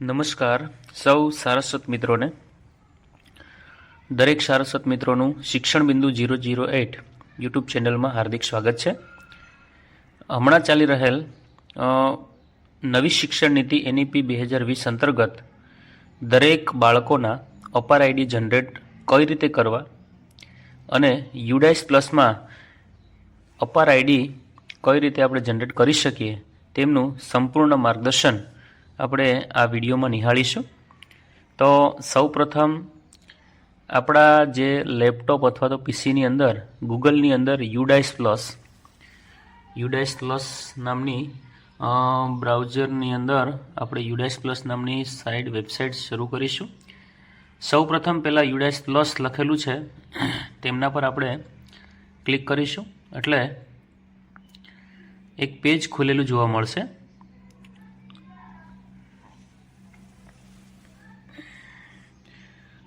નમસ્કાર. સૌ સારસ્વત મિત્રોને. દરેક સારસ્વત મિત્રોનું શિક્ષણ બિંદુ જીરો જીરો એટ યુટ્યુબ ચેનલમાં હાર્દિક સ્વાગત છે. હમણાં ચાલી રહેલ નવી શિક્ષણ નીતિ એનઈપી બે હજાર વીસ અંતર્ગત દરેક બાળકોના અપાર આઈડી જનરેટ કઈ રીતે કરવા અને યુડાઇસ પ્લસમાં અપાર આઈડી કઈ રીતે આપણે જનરેટ કરી શકીએ તેમનું સંપૂર્ણ માર્ગદર્શન આપણે આ વિડીયોમાં નિહાળીશું. તો સૌપ્રથમ આપણા જે લેપટોપ અથવા તો પીસીની અંદર, ગૂગલની અંદર યુડાઇસ પ્લસ યુડાઇસ પ્લસ નામની બ્રાઉઝરની અંદર આપણે યુડાઇસ પ્લસ નામની સાઇટ વેબસાઇટ શરૂ કરીશું. સૌ પ્રથમ પહેલાં યુડાઇસ પ્લસ લખેલું છે, તેમના પર આપણે ક્લિક કરીશું. એટલે એક પેજ ખુલેલું જોવા મળશે.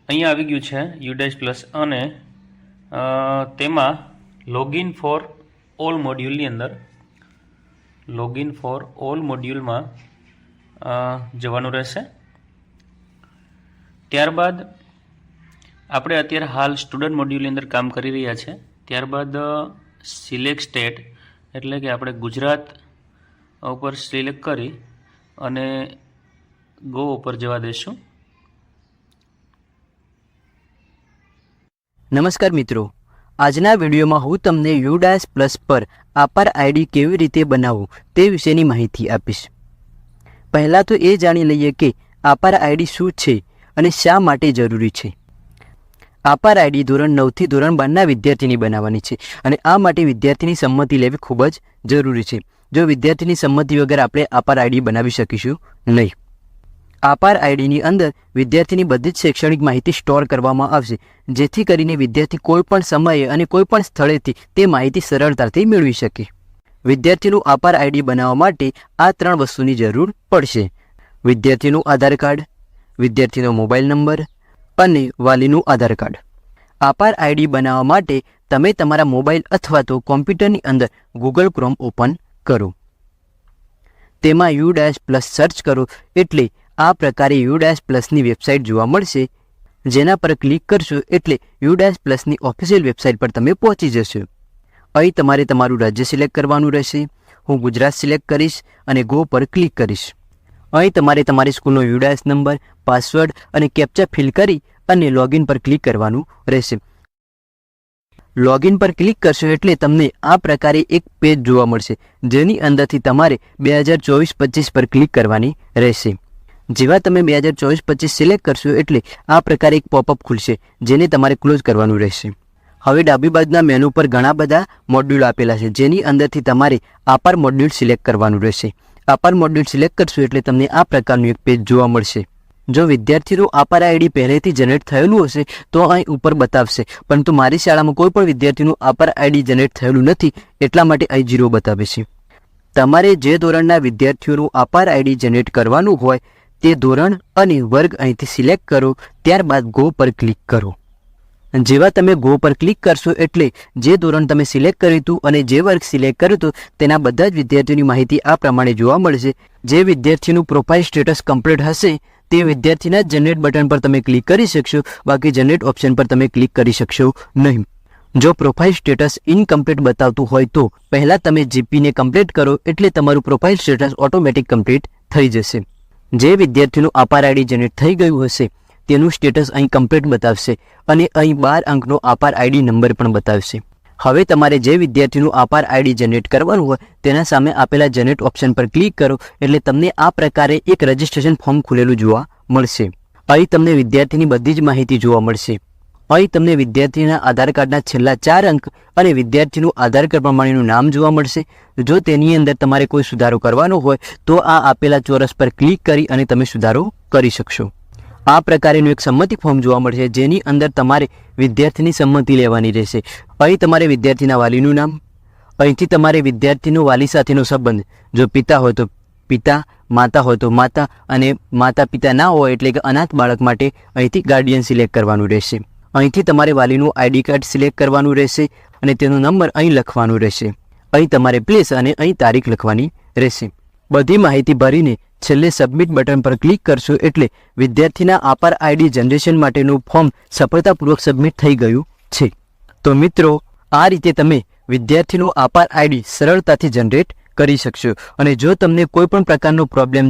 અહીંયા આવી ગયું છે યુડેશ પ્લસ અને તેમાં લોગિન ફોર ઓલ મોડ્યુલની અંદર લોગિન ફોર ઓલ મોડ્યુલમાં જવાનું રહેશે. ત્યારબાદ આપણે અત્યારે હાલ સ્ટુડન્ટ મોડ્યુલની અંદર કામ કરી રહ્યા છે. ત્યારબાદ સિલેક્ટ સ્ટેટ એટલે કે આપણે ગુજરાત ઉપર સિલેક્ટ કરી અને ગો ઉપર જવા દઈશું. નમસ્કાર મિત્રો. આજના વિડીયોમાં હું તમને યુડાસ પ્લસ પર આપાર આઈડી કેવી રીતે બનાવવું તે વિશેની માહિતી આપીશ. પહેલાં તો એ જાણી લઈએ કે આપાર આઈડી શું છે અને શા માટે જરૂરી છે. આપાર આઈડી ધોરણ નવથી ધોરણ બારના વિદ્યાર્થીની બનાવવાની છે અને આ માટે વિદ્યાર્થીની સંમતિ લેવી ખૂબ જ જરૂરી છે. જો વિદ્યાર્થીની સંમતિ વગર આપણે આપાર આઈડી બનાવી શકીશું નહીં. આપાર આઈડીની અંદર વિદ્યાર્થીની બધી જ શૈક્ષણિક માહિતી સ્ટોર કરવામાં આવશે, જેથી કરીને વિદ્યાર્થી કોઈ પણ સમયે અને કોઈપણ સ્થળેથી તે માહિતી સરળતાથી મેળવી શકે. વિદ્યાર્થીનું આપાર આઈડી બનાવવા માટે આ ત્રણ વસ્તુની જરૂર પડશે. વિદ્યાર્થીનું આધાર કાર્ડ, વિદ્યાર્થીનો મોબાઈલ નંબર અને વાલીનું આધાર કાર્ડ. આપાર આઈડી બનાવવા માટે તમે તમારા મોબાઈલ અથવા તો કોમ્પ્યુટરની અંદર ગૂગલ ક્રોમ ઓપન કરો. તેમાં યુ ડેશ પ્લસ સર્ચ કરો એટલે આ પ્રકારે યુ ડેશ પ્લસની વેબસાઇટ જોવા મળશે. જેના પર ક્લિક કરશો એટલે યુ ડેશ પ્લસની ઓફિશિયલ વેબસાઇટ પર તમે પહોંચી જશો. અહીં તમારે તમારું રાજ્ય સિલેક્ટ કરવાનું રહેશે. હું ગુજરાત સિલેક્ટ કરીશ અને ગો પર ક્લિક કરીશ. અહીં તમારે તમારી સ્કૂલનો યુડાએસ નંબર, પાસવર્ડ અને કેપ્ચા ફિલ કરી અને લોગિન પર ક્લિક કરવાનું રહેશે. લોગિન પર ક્લિક કરશો એટલે તમને આ પ્રકારે એક પેજ જોવા મળશે. જેની અંદરથી તમારે બે હજાર ચોવીસ પચીસ પર ક્લિક કરવાની રહેશે. જેવા તમે બે હજાર ચોવીસ પચીસ સિલેક્ટ કરશો એટલે આ પ્રકારે એક પોપઅપ ખુલશે, જેને તમારે ક્લોઝ કરવાનું રહેશે. હવે ડાબી બાજુના મેનુ પર ઘણા બધા મોડ્યુલ આપેલા છે, જેની અંદરથી તમારે આપાર મોડ્યુલ સિલેક્ટ કરવાનું રહેશે. આપાર મોડ્યુલ સિલેક્ટ કરશો એટલે તમને આ પ્રકારનું એક પેજ જોવા મળશે. જો વિદ્યાર્થીનું આપાર આઈડી પહેલેથી જનરેટ થયેલું હશે, તો અહીં ઉપર બતાવશે. પરંતુ મારી શાળામાં કોઈ પણ વિદ્યાર્થીનું આપાર આઈડી જનરેટ થયેલું નથી, એટલા માટે અહીં જીરો બતાવે છે. તમારે જે ધોરણના વિદ્યાર્થીઓનું આપાર આઈડી જનરેટ કરવાનું હોય તે ધોરણ અને વર્ગ અહીંથી સિલેક્ટ કરો, ત્યારબાદ ગો પર ક્લિક કરો. જેવા તમે ગો પર ક્લિક કરશો એટલે જે ધોરણ તમે સિલેક્ટ કર્યું હતું અને જે વર્ગ સિલેક્ટ કર્યું હતું, તેના બધા જ વિદ્યાર્થીઓની માહિતી આ પ્રમાણે જોવા મળશે. જે વિદ્યાર્થીનું પ્રોફાઇલ સ્ટેટસ કમ્પ્લીટ હશે, તે વિદ્યાર્થીના જનરેટ બટન પર તમે ક્લિક કરી શકશો, બાકી જનરેટ ઓપ્શન પર તમે ક્લિક કરી શકશો નહીં. જો પ્રોફાઇલ સ્ટેટસ ઇનકમ્પ્લીટ બતાવતું હોય તો પહેલાં તમે જીપીને કમ્પ્લીટ કરો એટલે તમારું પ્રોફાઇલ સ્ટેટસ ઓટોમેટિક કમ્પ્લીટ થઈ જશે. જે વિદ્યાર્થીનું આપાર આઈડી જનરેટ થઈ ગયું હશે, તેનું સ્ટેટસ અહીં કમ્પ્લીટ બતાવશે અને અહીં બાર અંકનો આપાર આઈડી નંબર પણ બતાવશે. હવે તમારે જે વિદ્યાર્થીનું આપાર આઈડી જનરેટ કરવાનું હોય, તેના સામે આપેલા જનરેટ ઓપ્શન પર ક્લિક કરો, એટલે તમને આ પ્રકારે એક રજિસ્ટ્રેશન ફોર્મ ખુલેલું જોવા મળશે. અહીં તમને વિદ્યાર્થીની બધી જ માહિતી જોવા મળશે. અહીં તમને વિદ્યાર્થીના આધાર કાર્ડના છેલ્લા ચાર અંક અને વિદ્યાર્થીનું આધાર કાર્ડ પ્રમાણેનું નામ જોવા મળશે. જો તેની અંદર તમારે કોઈ સુધારો કરવાનો હોય, તો આ આપેલા ચોરસ પર ક્લિક કરી અને તમે સુધારો કરી શકશો. આ પ્રકારેનું એક સંમતિ ફોર્મ જોવા મળશે, જેની અંદર તમારે વિદ્યાર્થીની સંમતિ લેવાની રહેશે. અહીં તમારે વિદ્યાર્થીના વાલીનું નામ, અહીંથી તમારે વિદ્યાર્થીનો વાલી સાથેનો સંબંધ. જો પિતા હોય તો પિતા, માતા હોય તો માતા, અને માતા પિતા ના હોય એટલે કે અનાથ બાળક માટે અહીંથી ગાર્ડિયન સિલેક્ટ કરવાનું રહેશે. અહીંથી તમારે વાલીનું આઈડી કાર્ડ સિલેક્ટ કરવાનું રહેશે અને તેનો નંબર અહીં લખવાનું રહેશે. અહીં તમારે પ્લેસ અને અહીં તારીખ લખવાની રહેશે. બધી માહિતી ભરીને છેલ્લે સબમિટ બટન પર ક્લિક કરશો એટલે વિદ્યાર્થીના આપાર આઈડી જનરેશન માટેનું ફોર્મ સફળતાપૂર્વક સબમિટ થઈ ગયું છે. તો મિત્રો, આ રીતે તમે વિદ્યાર્થીનું આપાર આઈડી સરળતાથી જનરેટ કરી શકશો અને જો તમને કોઈ પણ પ્રકારનો પ્રોબ્લેમ